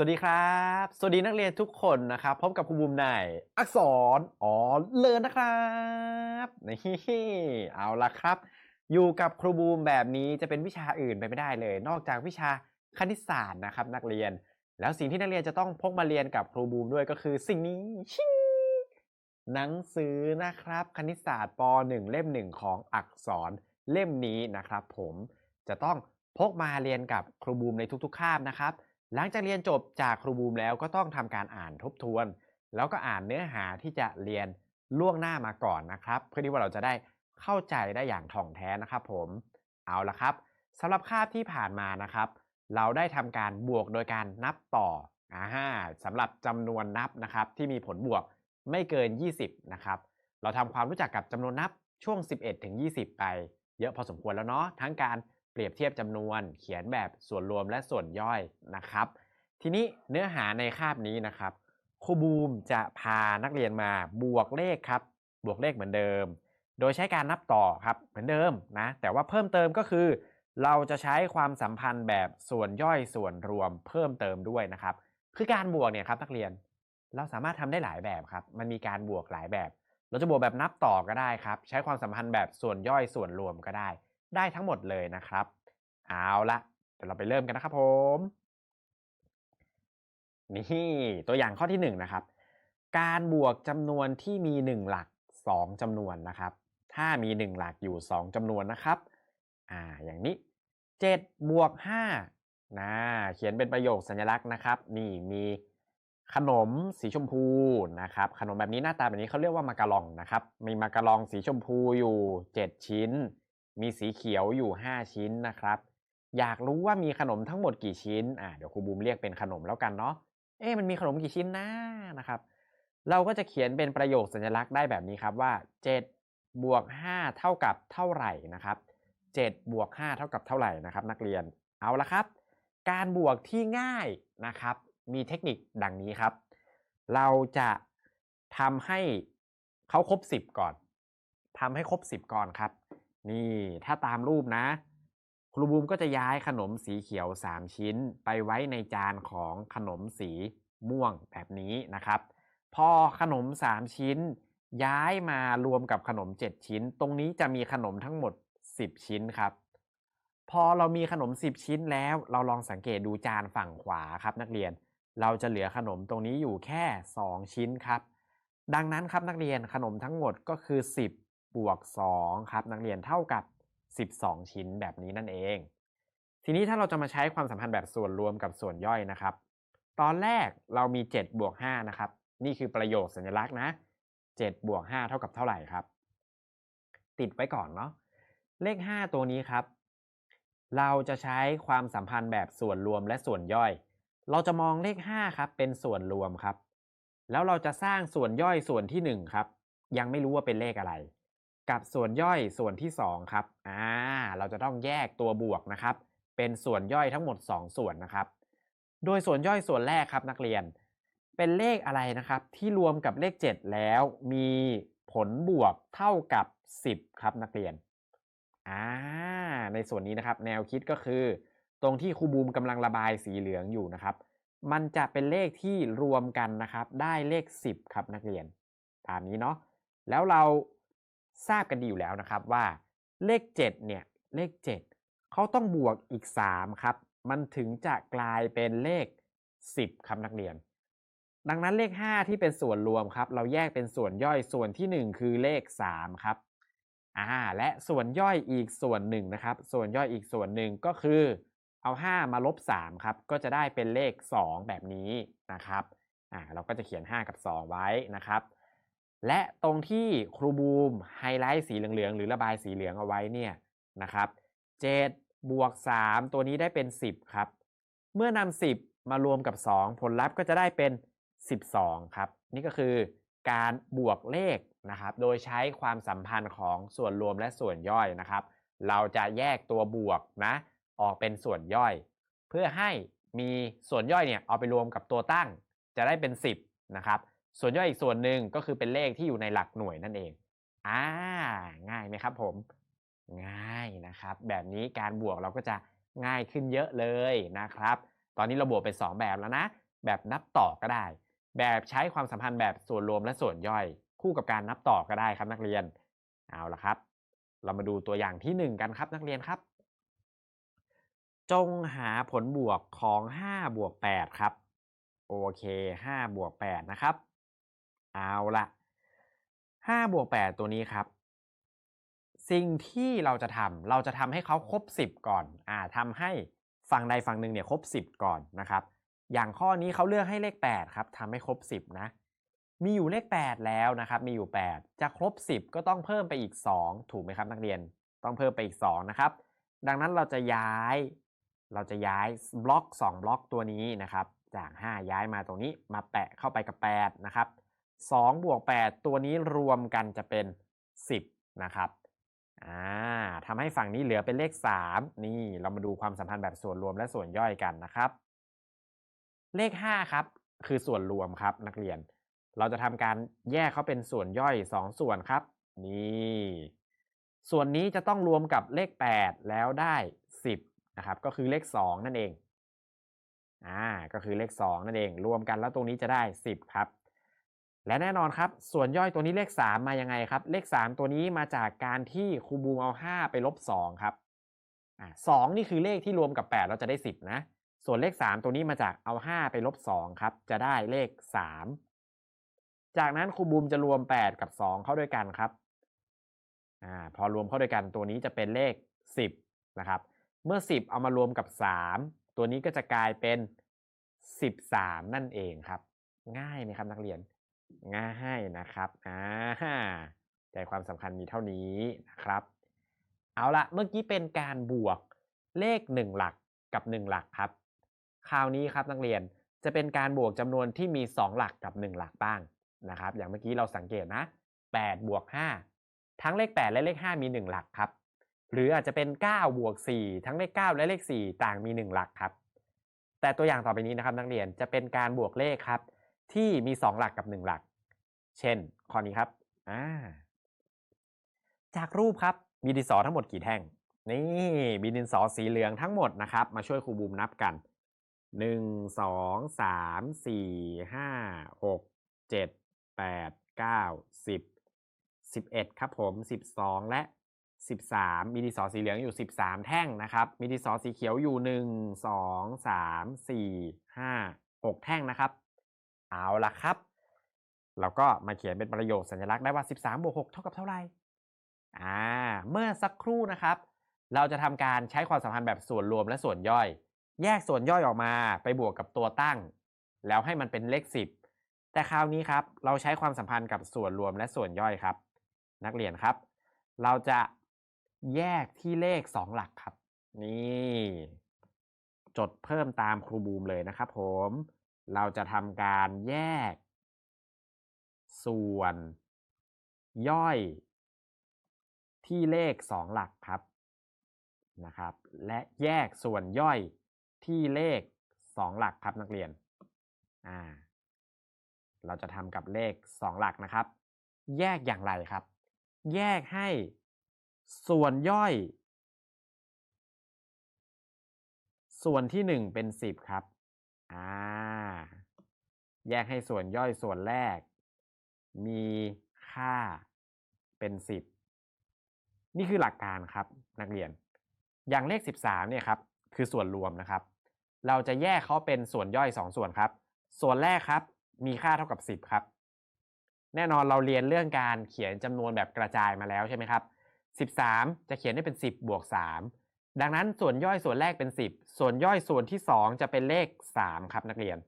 สวัสดีครับ สวัสดีนักเรียนทุกคนนะครับ พบกับครูบูมในอักษรอ๋อเลินนะครับนี่เอาละครับ อยู่กับครูบูมแบบนี้จะเป็นวิชาอื่นไปไม่ได้เลย นอกจากวิชาคณิตศาสตร์นะครับ นักเรียน แล้วสิ่งที่นักเรียนจะต้องพกมาเรียนกับครูบูมด้วยก็คือสิ่งนี้ชิงหนังสือนะครับ คณิตศาสตร์ป .1 เล่ม1ของอักษรเล่มนี้นะครับ ผมจะต้องพกมาเรียนกับครูบูมในทุกๆคาบนะครับ หลังจากเรียนจบจากครูบูมแล้วก็ต้องทำการอ่านทบทวน แล้วก็อ่านเนื้อหาที่จะเรียนล่วงหน้ามาก่อนนะครับ เพื่อที่ว่าเราจะได้เข้าใจได้อย่างถ่องแท้นะครับผมเอาละครับสำหรับคาบที่ผ่านมานะครับ เราได้ทำการบวกโดยการนับต่ออ่าสำหรับจำนวนนับนะครับ ที่มีผลบวกไม่เกิน 20 นะครับ เราทำความรู้จักกับจำนวนนับช่วง 11ถึง20 ไป เยอะพอสมควรแล้วเนาะทั้งการ รียบเทียบจำนวน เขียนแบบส่วนรวมและส่วนย่อยนะครับ ทีนี้เนื้อหาในคาบนี้นะครับครูบูมจะพานักเรียนมาบวกเลขครับ บวกเลขเหมือนเดิม โดยใช้การนับต่อครับเหมือนเดิมนะ แต่ว่าเพิ่มเติมก็คือ เราจะใช้ความสัมพันธ์แบบส่วนย่อยส่วนรวมเพิ่มเติมด้วยนะครับ คือการบวกเนี่ยครับนักเรียน เราสามารถทำได้หลายแบบครับ มันมีการบวกหลายแบบ เราจะบวกแบบนับต่อก็ได้ครับ ใช้ความสัมพันธ์แบบส่วนย่อยส่วนรวมก็ได้ ได้ทั้งหมดเลยนะครับ เอาละเดี๋ยวเราไปเริ่มกันนะครับผม นี่ตัวอย่างข้อที่1นนะครับ การบวกจำนวนที่มี 1 หลัก 2จำนวนนะครับ ถ้ามี 1 หลักอยู่ 2จำนวนนะครับอ่าอย่างนี้ 7 บวก5นะเขียนเป็นประโยคสัญลักษณ์นะครับ นี่มีขนมสีชมพูนะครับ ขนมแบบนี้หน้าตาแบบนี้เขาเรียกว่ามาการองนะครับ มีมาการองสีชมพูอยู่ 7 ชิ้น มีสีเขียวอยู่ 5 ชิ้นนะครับ อยากรู้ว่ามีขนมทั้งหมดกี่ชิ้นอ่าเดี๋ยวครูบูมเรียกเป็นขนมแล้วกันเนาะเอ๊ะมันมีขนมกี่ชิ้นนะนะครับ เราก็จะเขียนเป็นประโยคสัญลักษณ์ได้แบบนี้ครับว่า7บวก5เท่ากับเท่าไหร่นะครับ7บวก5เท่ากับเท่าไหร่นะครับ นักเรียนเอาละครับ การบวกที่ง่ายนะครับ มีเทคนิคดังนี้ครับ เราจะทำให้เขาครบ 10 ก่อนทำให้ครบ 10 ก่อนครับ นี่ถ้าตามรูปนะ ครูบูมก็จะย้ายขนมสีเขียว 3 ชิ้น ไปไว้ในจานของขนมสีม่วงแบบนี้นะครับ พอขนม 3 ชิ้น ย้ายมารวมกับขนม 7 ชิ้น ตรงนี้จะมีขนมทั้งหมด 10 ชิ้นครับ พอเรามีขนม 10 ชิ้นแล้ว เราลองสังเกตดูจานฝั่งขวาครับนักเรียน เราจะเหลือขนมตรงนี้อยู่แค่ 2 ชิ้นครับ ดังนั้นครับนักเรียนขนมทั้งหมดก็คือ 10 บวก2ครับนักเรียนเท่ากับ 12 ชิ้นแบบนี้นั่นเอง ทีนี้ถ้าเราจะมาใช้ความสัมพันธ์แบบส่วนรวมกับส่วนย่อยนะครับ ตอนแรกเรามี7บวก5นะครับ นี่คือประโยคสัญลักษณ์นะ7บวก5เท่ากับเท่าไหร่ครับ ติดไว้ก่อนเนาะเลข 5 ตัวนี้ครับ เราจะใช้ความสัมพันธ์แบบส่วนรวมและส่วนย่อย เราจะมองเลข 5 ครับเป็นส่วนรวมครับ แล้วเราจะสร้างส่วนย่อยส่วนที่ 1 ครับ ยังไม่รู้ว่าเป็นเลขอะไร กับส่วนย่อยส่วนที่ 2 ครับ อ่า เราจะต้องแยกตัวบวกนะครับ เป็นส่วนย่อยทั้งหมด 2 ส่วนนะครับ โดยส่วนย่อยส่วนแรกครับนักเรียน เป็นเลขอะไรนะครับ ที่รวมกับเลข 7 แล้วมีผลบวกเท่ากับ 10 ครับนักเรียน อ่า ในส่วนนี้นะครับ แนวคิดก็คือ ตรงที่ครูบูมกำลังระบายสีเหลืองอยู่นะครับ มันจะเป็นเลขที่รวมกันนะครับ ได้เลข 10 ครับนักเรียน ตามนี้เนาะ แล้วเรา ทราบกันดีอยู่แล้วนะครับว่าเลข 7 เนี่ย เลข 7 เขาต้องบวกอีก 3 ครับ มันถึงจะกลายเป็นเลข 10ครับนักเรียน ดังนั้นเลข 5 ที่เป็นส่วนรวมครับ เราแยกเป็นส่วนย่อยส่วนที่ 1 คือเลข 3 ครับอ่าและส่วนย่อยอีกส่วนหนึ่งนะครับ ส่วนย่อยอีกส่วนหนึ่งก็คือเอา 5 มาลบ3ครับ ก็จะได้เป็นเลข 2 แบบนี้นะครับอ่าเราก็จะเขียน 5 กับ 2 ไว้นะครับ และตรงที่ครูบูมไฮไลท์สีเหลืองๆ หรือระบายสีเหลืองเอาไว้เนี่ยนะครับ7บวก3ตัวนี้ได้เป็น 10 ครับ เมื่อนำ10 มารวมกับ 2 ผลลัพธ์ก็จะได้เป็น 12 ครับ นี่ก็คือการบวกเลขนะครับ โดยใช้ความสัมพันธ์ของส่วนรวมและส่วนย่อยนะครับ เราจะแยกตัวบวกนะออกเป็นส่วนย่อย เพื่อให้มีส่วนย่อยเนี่ยเอาไปรวมกับตัวตั้งจะได้เป็น 10 นะครับ ส่วนย่อยอีกส่วนหนึ่งก็คือเป็นเลขที่อยู่ในหลักหน่วยนั่นเองอ่าง่ายไหมครับ ผม ง่ายนะครับ แบบนี้การบวกเราก็จะง่ายขึ้นเยอะเลยนะครับ ตอนนี้เราบวกเป็น2แบบแล้วนะ แบบนับต่อก็ได้ แบบใช้ความสัมพันธ์แบบส่วนรวมและส่วนย่อย คู่กับการนับต่อก็ได้ครับนักเรียน เอาละครับ เรามาดูตัวอย่างที่ 1 กันครับนักเรียนครับ จงหาผลบวกของ5บวก8ครับ โอเค5บวก8นะครับ เอาละ5บวก8ตัวนี้ครับ สิ่งที่เราจะทำเราจะทำให้เขาครบ 10 ก่อนอ่าทำให้ฝั่งใดฝั่งหนึ่งเนี่ยครบ 10 ก่อนนะครับ อย่างข้อนี้เขาเลือกให้เลข8ครับทำให้ครบ 10 นะ มีอยู่เลข 8 แล้วนะครับ มีอยู่ 8 จะครบ 10 ก็ต้องเพิ่มไปอีก 2 ถูกไหมครับนักเรียนต้องเพิ่มไปอีก 2 นะครับ ดังนั้นเราจะย้าย เราจะย้ายบล็อก 2 บล็อกตัวนี้นะครับ จาก 5 ย้ายมาตรงนี้มาแปะเข้าไปกับ 8 นะครับ 2 บวก 8 ตัวนี้รวมกันจะเป็น 10 นะครับอ่าทำให้ฝั่งนี้เหลือเป็นเลข 3 นี่เรามาดูความสัมพันธ์แบบส่วนรวมและส่วนย่อยกันนะครับ เลข 5 ครับ คือส่วนรวมครับนักเรียน เราจะทำการแยกเขาเป็นส่วนย่อย 2 ส่วนครับ นี่ส่วนนี้จะต้องรวมกับเลข 8 แล้วได้ 10นะครับ ก็คือเลข 2 นั่นเองอ่าก็คือเลข 2 นั่นเอง รวมกันแล้วตรงนี้จะได้ 10 ครับ และแน่นอนครับ ส่วนย่อยตัวนี้เลข 3 มายังไงครับ เลข 3 ตัวนี้มาจากการที่ครูบูมเอา 5 ไปลบ2ครับอ่า2นี่คือเลขที่รวมกับ 8 เราจะได้ 10 นะ ส่วนเลข 3 ตัวนี้มาจากเอา 5 ไปลบ2ครับ จะได้เลข 3 จากนั้นครูบูมจะรวม 8 กับ 2 เข้าด้วยกันครับอ่าพอรวมเข้าด้วยกันตัวนี้จะเป็นเลข 10 นะครับ เมื่อ 10 เอามารวมกับ 3 ตัวนี้ก็จะกลายเป็น 13 นั่นเองครับ ง่ายไหมครับนักเรียน ง่ายนะครับอ่าใจความสำคัญมีเท่านี้นะครับ เอาละเมื่อกี้เป็นการบวกเลข 1 หลักกับ 1 หลักครับ คราวนี้ครับนักเรียนจะเป็นการบวกจำนวนที่มี 2 หลักกับ 1 หลักบ้างนะครับ อย่างเมื่อกี้เราสังเกตนะ8บวก5ทั้งเลข 8 และเลข 5 มี 1 หลักครับ หรืออาจจะเป็น9บวก4ทั้งเลข 9 และเลข 4 ต่างมี 1 หลักครับ แต่ตัวอย่างต่อไปนี้นะครับนักเรียนจะเป็นการบวกเลขครับ ที่มี 2 หลักกับ 1 หลัก เช่นข้อนี้ครับอ่าจากรูปครับมีดินสอทั้งหมดกี่แท่ง นี่มีดินสอสีเหลืองทั้งหมดนะครับ มาช่วยครูบูมนับกัน 1 2 3 4 5 6 7 8 9 10 11 ครับผม 12 และ 13 มีดินสอสีเหลืองอยู่ 13 แท่งนะครับ มีดินสอสีเขียวอยู่ 1 2 3 4 5 6 แท่งนะครับ เอาละครับ เราก็มาเขียนเป็นประโยคสัญลักษณ์ได้ว่า 13บวก6เท่ากับเท่าไหร่อ่าเมื่อสักครู่นะครับ เราจะทำการใช้ความสัมพันธ์แบบส่วนรวมและส่วนย่อย แยกส่วนย่อยออกมาไปบวกกับตัวตั้ง แล้วให้มันเป็นเลข 10 แต่คราวนี้ครับ เราใช้ความสัมพันธ์กับส่วนรวมและส่วนย่อยครับ นักเรียนครับ เราจะแยกที่เลข 2 หลักครับ นี่ จดเพิ่มตามครูบูมเลยนะครับผม เราจะทำการแยก ส่วน ย่อย ที่เลข 2 หลักครับนะครับ และแยกส่วนย่อยที่เลข 2 หลักครับนักเรียนอ่าเราจะทำกับเลข 2 หลักนะครับ แยกอย่างไรครับ แยกให้ส่วนย่อย ส่วนที่ 1 เป็น 10 ครับ อ่า แยกให้ส่วนย่อยส่วนแรก มีค่าเป็น10นี่คือหลักการครับนักเรียน อย่างเลข 13เนี่ยครับคือส่วนรวมนะครับ เราจะแยกเขาเป็นส่วนย่อย 2 ส่วนครับ ส่วนแรกครับมีค่าเท่ากับ 10 ครับ แน่นอนเราเรียนเรื่องการเขียนจำนวนแบบกระจายมาแล้วใช่ไหมครับ 13 จะเขียนได้เป็น 10บวก3 ดังนั้นส่วนย่อยส่วนแรกเป็น 10 ส่วนย่อยส่วนที่ 2 จะเป็นเลข 3 ครับนักเรียน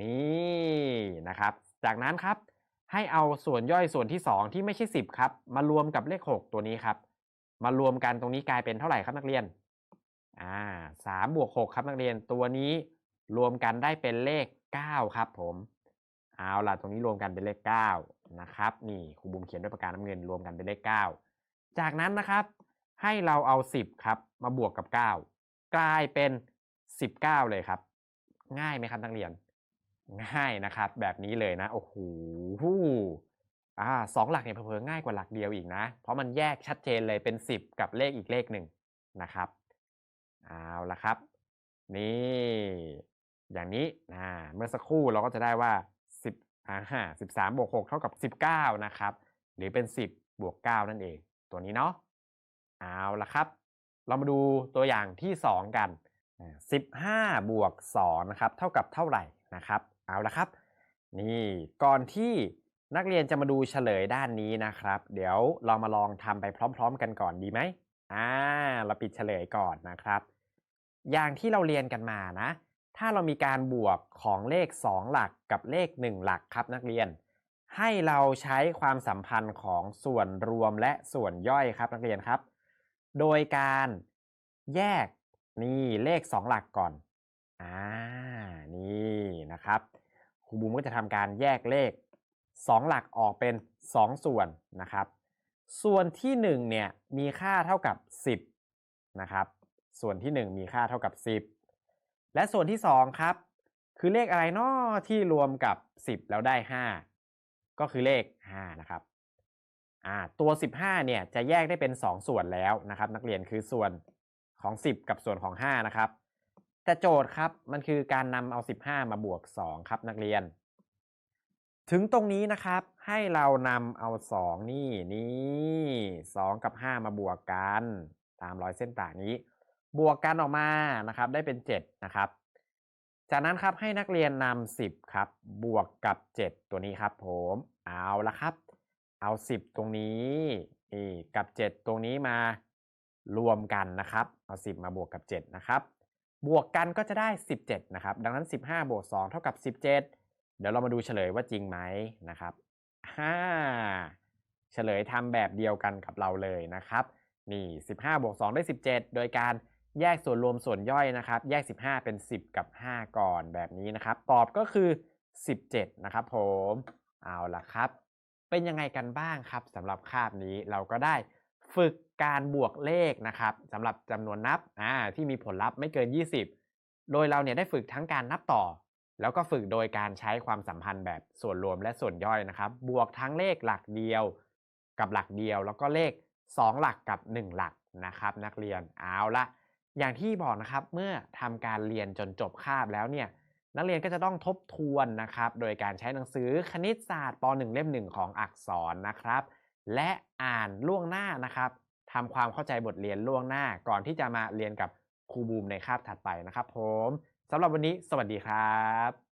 นี่นะครับ จากนั้นครับให้เอาส่วนย่อยส่วนที่ 2 ที่ไม่ใช่ 10 ครับ มารวมกับเลข 6 ตัวนี้ครับ มารวมกันตรงนี้กลายเป็นเท่าไหร่ครับนักเรียนอ่าสามบวกหกครับนักเรียนตัวนี้รวมกันได้เป็นเลข 9 ครับผม เอาล่ะตรงนี้รวมกันเป็นเลข9นะครับนี่ครูบุมเขียนด้วยปากกาน้ำเงินรวมกันเป็นเลข 9 จากนั้นนะครับ ให้เราเอา 10 ครับ มาบวกกับ 9 กลายเป็น 19 เลยครับ ง่ายไหมครับนักเรียน ง่ายนะครับ แบบนี้เลยนะ โอ้โหอ่าสองหลักเนี่ยเพิ่มง่ายกว่าหลักเดียวอีกนะ เพราะมันแยกชัดเจนเลยเป็น 10 กับเลขอีกเลขหนึ่งนะครับเอาละครับ นี่ อย่างนี้อ่าเมื่อสักครู่เราก็จะได้ว่า 10อ่า13บวก6เท่ากับ 19 นะครับ หรือเป็น 10บวก9นั่นเอง ตัวนี้เนาะ เอาละครับ เรามาดูตัวอย่างที่ 2 กัน 15 บวก2นะครับ เท่ากับเท่าไหร่นะครับ เอาละครับ นี่ก่อนที่นักเรียนจะมาดูเฉลยด้านนี้นะครับ เดี๋ยวเรามาลองทำไปพร้อม ๆ กันก่อนดีไหมอ่า เราปิดเฉลยก่อนนะครับ อย่างที่เราเรียนกันมานะ ถ้าเรามีการบวกของเลข 2 หลักกับเลข 1 หลักครับนักเรียน ให้เราใช้ความสัมพันธ์ของส่วนรวมและส่วนย่อยครับนักเรียนครับ โดยการแยกนี่เลข 2 หลักก่อน อ่า นี่นะครับ ครูบูมก็จะทำการแยกเลข 2 หลักออกเป็น 2 ส่วนนะครับ ส่วนที่ 1 เนี่ยมีค่าเท่ากับ 10 นะครับ ส่วนที่ 1 มีค่าเท่ากับ 10 และส่วนที่ 2 ครับ คือเลขอะไรนาะที่รวมกับ 10 แล้วได้ 5 ก็คือเลข 5 นะครับ อ่าตัว 15เนี่ยจะแยกได้เป็น 2 ส่วนแล้วนะครับ นักเรียนคือส่วนของ 10 กับส่วนของ 5 นะครับ แต่โจทย์ครับมันคือการนำเอา 15 มาบวก 2 ครับนักเรียน ถึงตรงนี้นะครับให้เรานำเอา 2 นี่นี่2กับ 5 มาบวกกันตามรอยเส้นต่างนี้ บวกกันออกมานะครับ ได้เป็น 7 นะครับ จากนั้นครับให้นักเรียนนำ10 ครับ บวกกับ 7 ตัวนี้ครับผมเอาละครับ เอา 10 ตรงนี้นี่กับ 7 ตรงนี้มารวมกันนะครับ เอา 10 มาบวกกับ 7 นะครับ บวกกันก็จะได้ 17 นะครับ ดังนั้น 15 บวก 2 เท่ากับ 17 เดี๋ยวเรามาดูเฉลยว่าจริงไหมนะครับฮ่าเฉลยทำแบบเดียวกันกับเราเลยนะครับ นี่ 15 บวก 2 ได้ 17 โดยการแยกส่วนรวมส่วนย่อยนะครับ แยก 15 เป็น 10 กับ 5 ก่อนแบบนี้นะครับ ตอบก็คือ 17 นะครับผม เอาละครับ เป็นยังไงกันบ้างครับสำหรับคาบนี้เราก็ได้ฝึกการบวกเลขนะครับสำหรับจำนวนนับอ่าที่มีผลลัพธ์ไม่เกิน 20 โดยเราเนี่ยได้ฝึกทั้งการนับต่อ แล้วก็ฝึกโดยการใช้ความสัมพันธ์แบบส่วนรวมและส่วนย่อยนะครับ บวกทั้งเลขหลักเดียว กับหลักเดียว แล้วก็เลข 2 หลักกับ 1 หลักนะครับ นักเรียนเอาละอย่างที่บอกนะครับเมื่อทำการเรียนจนจบคาบแล้วเนี่ย นักเรียนก็จะต้องทบทวนนะครับ โดยการใช้หนังสือคณิตศาสตร์ป .1 เล่ม 1 ของอักษรนะครับ และอ่านล่วงหน้านะครับทำความเข้าใจบทเรียนล่วงหน้าก่อนที่จะมาเรียนกับครูบูมในคาบถัดไปนะครับผมสำหรับวันนี้สวัสดีครับ